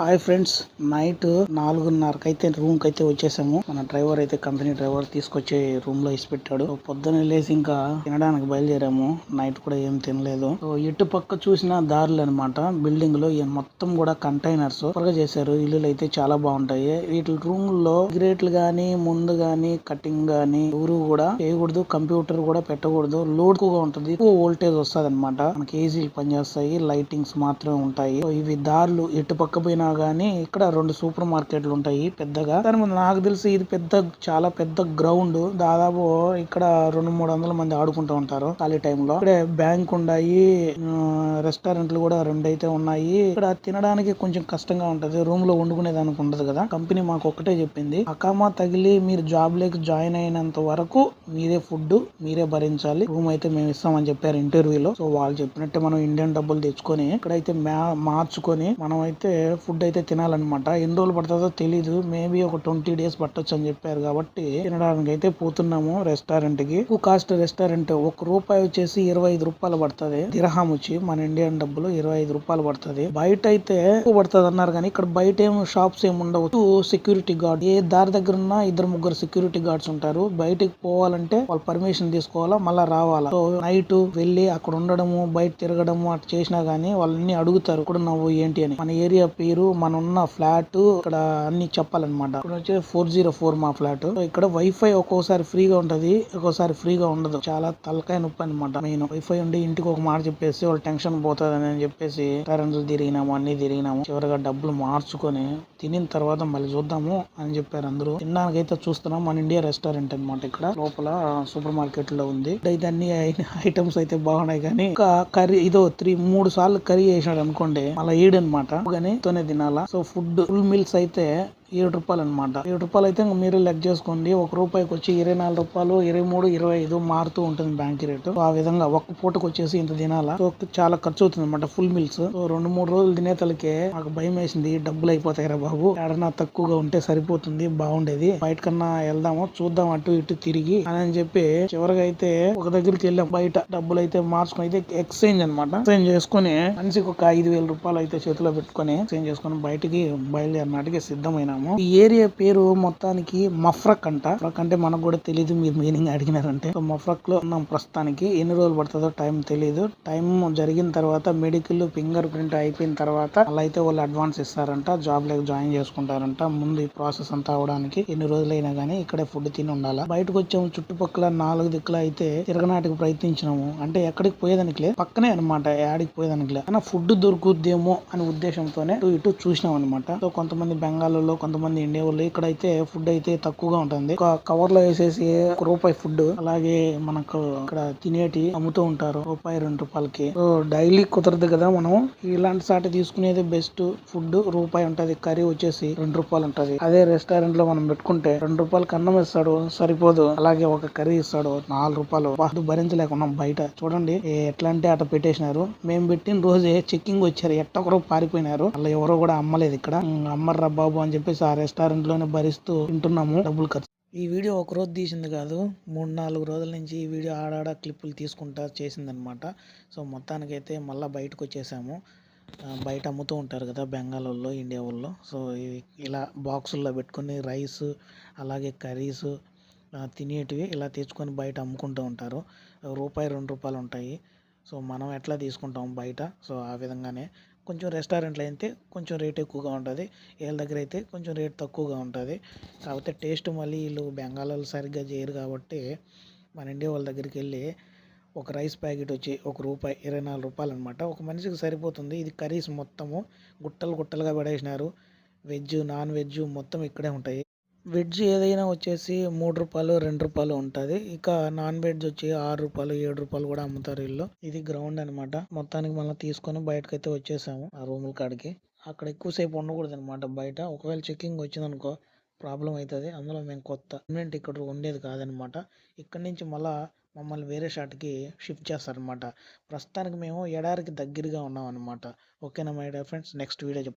Hi friends night నాలుగున్నరకి అయితే రూమ్కి అయితే వచ్చేసాము. మన డ్రైవర్ అయితే కంపెనీ డ్రైవర్ తీసుకొచ్చి రూమ్లో ఇసి పెట్టాడు పొద్దున లేసి ఇంకా తినడానికి బయలుదేరాము. నైట్ కూడా ఏం తినలేదు. సో ఇటు పక్క చూసిన దారులు అనమాట బిల్డింగ్లో ఈ మొత్తం కూడా కంటైనర్స్ త్వరగా చేశారు. ఇల్లులు అయితే చాలా బాగుంటాయి. వీటి రూమ్లో సిగరెట్లు గానీ ముందు గానీ కటింగ్ గానీ ఎవరు కూడా చేయకూడదు. కంప్యూటర్ కూడా పెట్టకూడదు. లోడ్ ఎక్కువగా ఉంటుంది. ఎక్కువ వోల్టేజ్ వస్తుంది అనమాట మనకి ఏసీలు పనిచేస్తాయి. లైటింగ్స్ మాత్రమే ఉంటాయి. ఇవి దారులు. ఎటు పక్క పోయిన గానీ ఇక్కడ రెండు సూపర్ మార్కెట్లు ఉంటాయి పెద్దగా. దాని ముందు నాకు తెలిసి ఇది పెద్ద చాలా పెద్ద గ్రౌండ్. దాదాపు ఇక్కడ రెండు మూడు వందల మంది ఆడుకుంటూ ఉంటారు ఖాళీ టైం లో. ఇక్కడే బ్యాంక్ ఉన్నాయి రెస్టారెంట్లు కూడా రెండు అయితే ఉన్నాయి. ఇక్కడ తినడానికి కొంచెం కష్టంగా ఉంటది. రూమ్లో వండుకునే దానికి ఉండదు కదా. కంపెనీ మాకు ఒక్కటే చెప్పింది. అకామా తగిలి మీరు జాబ్ లేక జాయిన్ అయినంత వరకు మీరే ఫుడ్ మీరే భరించాలి. రూమ్ అయితే మేము ఇస్తామని చెప్పారు ఇంటర్వ్యూలో సో వాళ్ళు చెప్పినట్టే మనం ఇండియన్ డబ్బులు తెచ్చుకొని ఇక్కడైతే మార్చుకొని మనం అయితే ఫుడ్ ఫుడ్ అయితే తినాలన్నమాట. ఎన్ని రోజులు పడుతుందో తెలీదు. మేబీ ఒక ట్వంటీ డేస్ పట్టొచ్చు అని చెప్పారు కాబట్టి తినడానికి అయితే పోతున్నాము రెస్టారెంట్కి ఎక్కువ కాస్ట్ రెస్టారెంట్. ఒక రూపాయి వచ్చేసి ఇరవై ఐదు రూపాయలు పడుతుంది. దిరహాం వచ్చి మన ఇండియన్ డబ్బులు ఇరవై ఐదు రూపాయలు పడుతుంది. బయట అయితే ఎక్కువ పడుతుంది అన్నారు కానీ ఇక్కడ బయట ఏం షాప్స్ ఏమి సెక్యూరిటీ గార్డ్ ఏ దారి దగ్గర ఉన్నా ఇద్దరు ముగ్గురు సెక్యూరిటీ గార్డ్స్ ఉంటారు. బయటికి పోవాలంటే వాళ్ళు పర్మిషన్ తీసుకోవాలా? మళ్ళా రావాలా? సో నైట్ వెళ్ళి అక్కడ ఉండడము బయట తిరగడము అట్లా చేసినా గానీ వాళ్ళని అడుగుతారు. ఇక్కడ నువ్వు ఏంటి? అని. మన ఏరియా పేరు మన ఉన్న ఫ్లాట్ ఇక్కడ అన్ని చెప్పాలన్నమాట. ఇక్కడ వచ్చి ఫోర్ జీరో ఫోర్ మా ఫ్లాట్. ఇక్కడ వైఫై ఒక్కోసారి ఫ్రీగా ఉంటది ఒక్కోసారి ఫ్రీగా ఉండదు. చాలా తలకాయ నొప్పి అనమాట మెయిన్ వైఫై ఉండి ఇంటికి ఒక మాట చెప్పేసి వాళ్ళు టెన్షన్ పోతుంది అని చెప్పేసి కరెంట్ తిరిగినాము అన్ని తిరిగినాము. చివరిగా డబ్బులు మార్చుకొని తినిన తర్వాత మళ్ళీ చూద్దాము అని చెప్పారు అందరూ. తినడానికి అయితే చూస్తున్నాం. మన ఇండియా రెస్టారెంట్ అన్నమాట ఇక్కడ. లోపల సూపర్ మార్కెట్లో ఉంది అయితే అన్ని ఐటమ్స్ అయితే బాగున్నాయి కానీ ఇంకా కర్రీ ఇదో త్రీ మూడు సార్లు కర్రీ చేసినాడు అనుకోండి అలా ఏడనమాట కానీ తోనే తినాలా? సో ఫుడ్ ఫుల్ మీల్స్ అయితే ఏడు రూపాయలు అనమాట ఏడు రూపాయలు అయితే మీరు లెక్క చేసుకోండి. ఒక రూపాయికి వచ్చి ఇరవై నాలుగు రూపాయలు ఇరవై మూడు ఇరవై ఐదు మారుతూ ఉంటుంది బ్యాంక్ రేటు ఆ విధంగా ఒక్క పూటకు వచ్చేసి ఇంత తినాలా సో చాలా ఖర్చు అవుతుంది అనమాట ఫుల్ మీల్స్ సో రెండు మూడు రోజులు తినేతలకే నాకు భయం వేసింది. డబ్బులు అయిపోతాయిరా బాబు. ఏడన్నా తక్కువగా ఉంటే సరిపోతుంది బాగుండేది. బయట కన్నా వెళ్దాము చూద్దాం అటు ఇటు తిరిగి అని చెప్పి చివరిగా అయితే ఒక దగ్గరికి వెళ్ళాం. బయట డబ్బులు అయితే మార్చుకుని అయితే ఎక్స్చేంజ్ అనమాట ఎక్స్చేంజ్ చేసుకుని మనిషికి ఒక ఐదు వేల రూపాయలు అయితే చేతిలో పెట్టుకొని ఎక్స్చేంజ్ చేసుకుని బయటికి బయలుదేరినాటికి సిద్ధమైనాము ఈ ఏరియా పేరు మొత్తానికి మఫ్రక్ అంట. మఫ్రక్ అంటే మనకు కూడా తెలియదు మీరు మీనింగ్ అడిగినారంటే. సో మఫ్రక్లో ఉన్నాం ప్రస్తుతానికి. ఎన్ని రోజులు పడుతుందో టైం తెలియదు టైం జరిగిన తర్వాత మెడికల్ ఫింగర్ ప్రింట్ అయిపోయిన తర్వాత అలా అయితే వాళ్ళు అడ్వాన్స్ ఇస్తారంట. జాబ్ లేక జాయిన్ చేసుకుంటారంట. ముందు ఈ ప్రాసెస్ అంతా అవడానికి ఎన్ని రోజులైనా గానీ ఇక్కడే ఫుడ్ తిని ఉండాలా. బయటకు వచ్చాము చుట్టుపక్కల నాలుగు దిక్కులు అయితే తిరగనాటికి ప్రయత్నించినాము. అంటే ఎక్కడికి పోయేదానికి లేదు. పక్కనే అనమాట యాడికి పోయేదానికి లేదు. కానీ ఫుడ్ దొరుకుద్దేమో అనే ఉద్దేశంతోనే ఇటు చూసినాం అనమాట సో కొంతమంది బెంగాల్లో కొంతమంది ఇండియా వాళ్ళు ఇక్కడ అయితే ఫుడ్ అయితే తక్కువగా ఉంటుంది. ఒక కవర్లో వేసేసి ఒక రూపాయి ఫుడ్ అలాగే మనకు ఇక్కడ తినేటి అమ్ముతూ ఉంటారు. రూపాయి రెండు రూపాయలకి. సో డైలీ కుదరదు కదా మనం ఇలాంటి సాటి తీసుకునేది బెస్ట్ ఫుడ్ రూపాయి ఉంటది కర్రీ వచ్చేసి రెండు రూపాయలు ఉంటది. అదే రెస్టారెంట్లో మనం పెట్టుకుంటే రెండు రూపాయలకి అన్నం ఇస్తాడు సరిపోదు. అలాగే ఒక కర్రీ ఇస్తాడు నాలుగు రూపాయలు. అది భరించలేకున్నాం బయట. చూడండి ఎట్లా అంటే అట్లా పెట్టేసినారు. మేము పెట్టిన రోజే చెక్కింగ్ వచ్చారు. ఎట్టొకరు పారిపోయినారు. అలా ఎవరో కూడా అమ్మలేదు ఇక్కడ. అమ్మర్రా బాబు అని చెప్పేసి ఆ రెస్టారెంట్లోనే భరిస్తూ తింటున్నాము డబ్బులు ఖర్చు. ఈ వీడియో ఒక రోజు తీసింది కాదు మూడు నాలుగు రోజుల నుంచి ఈ వీడియో ఆడాడ క్లిప్పులు తీసుకుంటా చేసిందనమాట సో మొత్తానికైతే మళ్ళీ బయటకు వచ్చేసాము. బయట అమ్ముతూ ఉంటారు కదా బెంగాల్ వాళ్ళు ఇండియా వాళ్ళు. సో ఇలా బాక్సుల్లో పెట్టుకొని రైస్ అలాగే కర్రీస్ తినేటివి ఇలా తెచ్చుకొని బయట అమ్ముకుంటూ ఉంటారు. రూపాయి రెండు రూపాయలు ఉంటాయి. సో మనం ఎట్లా తీసుకుంటాం బయట? సో ఆ విధంగానే కొంచెం రెస్టారెంట్లో అయితే కొంచెం రేట్ ఎక్కువగా ఉంటుంది. వీళ్ళ దగ్గర అయితే కొంచెం రేట్ తక్కువగా ఉంటుంది. కాకపోతే టేస్ట్ మళ్ళీ వీళ్ళు బెంగాల్ వాళ్ళు సరిగ్గా చేయరు కాబట్టి మన ఇండియా వాళ్ళ దగ్గరికి వెళ్ళి ఒక రైస్ ప్యాకెట్ వచ్చి ఒక రూపాయి ఇరవై నాలుగు రూపాయలు అనమాట ఒక మనిషికి సరిపోతుంది. ఇది కర్రీస్ మొత్తము గుట్టలు గుట్టలుగా పడేసినారు. వెజ్ నాన్ వెజ్ మొత్తం ఇక్కడే ఉంటాయి. వెజ్ ఏదైనా వచ్చేసి మూడు రూపాయలు రెండు రూపాయలు ఉంటుంది. ఇక నాన్ వెజ్ వచ్చి ఆరు రూపాయలు ఏడు రూపాయలు కూడా అమ్ముతారు వీళ్ళు ఇది గ్రౌండ్ అన్నమాట. మొత్తానికి మళ్ళీ తీసుకొని బయటకైతే వచ్చేసాము ఆ రూముల కాడికి. అక్కడ ఎక్కువసేపు ఉండకూడదు అనమాట బయట. ఒకవేళ చెక్కింగ్ వచ్చిందనుకో ప్రాబ్లం అవుతుంది అందులో మేము కొత్త పర్మనెంట్ ఇక్కడ ఉండేది కాదనమాట ఇక్కడి నుంచి మళ్ళీ మమ్మల్ని వేరే షాట్కి షిఫ్ట్ చేస్తారనమాట ప్రస్తుతానికి మేము ఎడారికి దగ్గరగా ఉన్నాం అనమాట ఓకేనా my dear friends next video